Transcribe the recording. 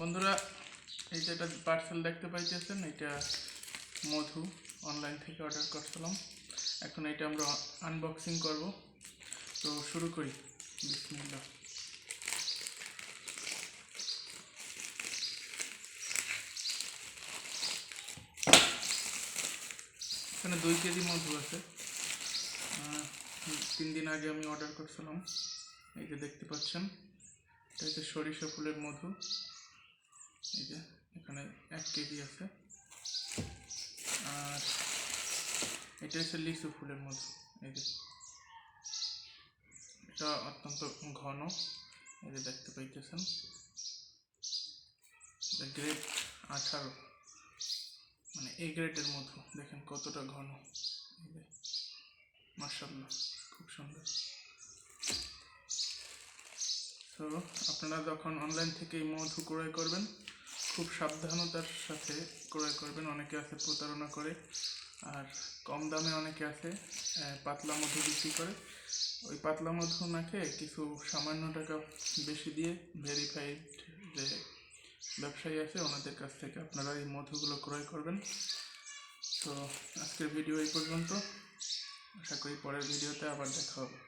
বন্ধুরা, এই যে পার্সেল দেখতে পাইতেছেন, এটা মধু অনলাইন থেকে অর্ডার করছিলাম। এখন এটা আমরা আনবক্সিং করব। তো শুরু করি। বিসমিল্লাহ। এখানে দুই কেজি মধু আছে। তিন দিন আগে আমি অর্ডার করছিলাম। এই যে দেখতে পাচ্ছেন, এটা হচ্ছে সরিষা ফুলের মধু। এই যে, এখানে এক কেজি আছে। আর এটা হচ্ছে লিচু ফুলের মধু, এই যে। এটা অত্যন্ত ঘন, এই যে দেখতে পাইতেছেন। গ্রেড আঠারো। মানে এই গ্রেডের মধু, দেখেন কতটা ঘন। মার্শাল্লাহ খুব সুন্দর। তো আপনারা যখন অনলাইন থেকে মধু ক্রয় করবেন খুব সাবধানতার সাথে ক্রয় করবেন। অনেকে আছে প্রতারণা করে, আর কম দামে অনেকে আছে পাতলা মধু বিক্রি করে। ওই পাতলা মধু না খেয়ে কিছু সামান্য টাকা বেশি দিয়ে ভেরিফাইড যে ব্যবসায়ী আছে, ওনাদের কাছ থেকে আপনারা এই মধুগুলো ক্রয় করবেন। তো আজকের ভিডিও এই পর্যন্ত। আশা করি পরের ভিডিওতে আবার দেখা হবে।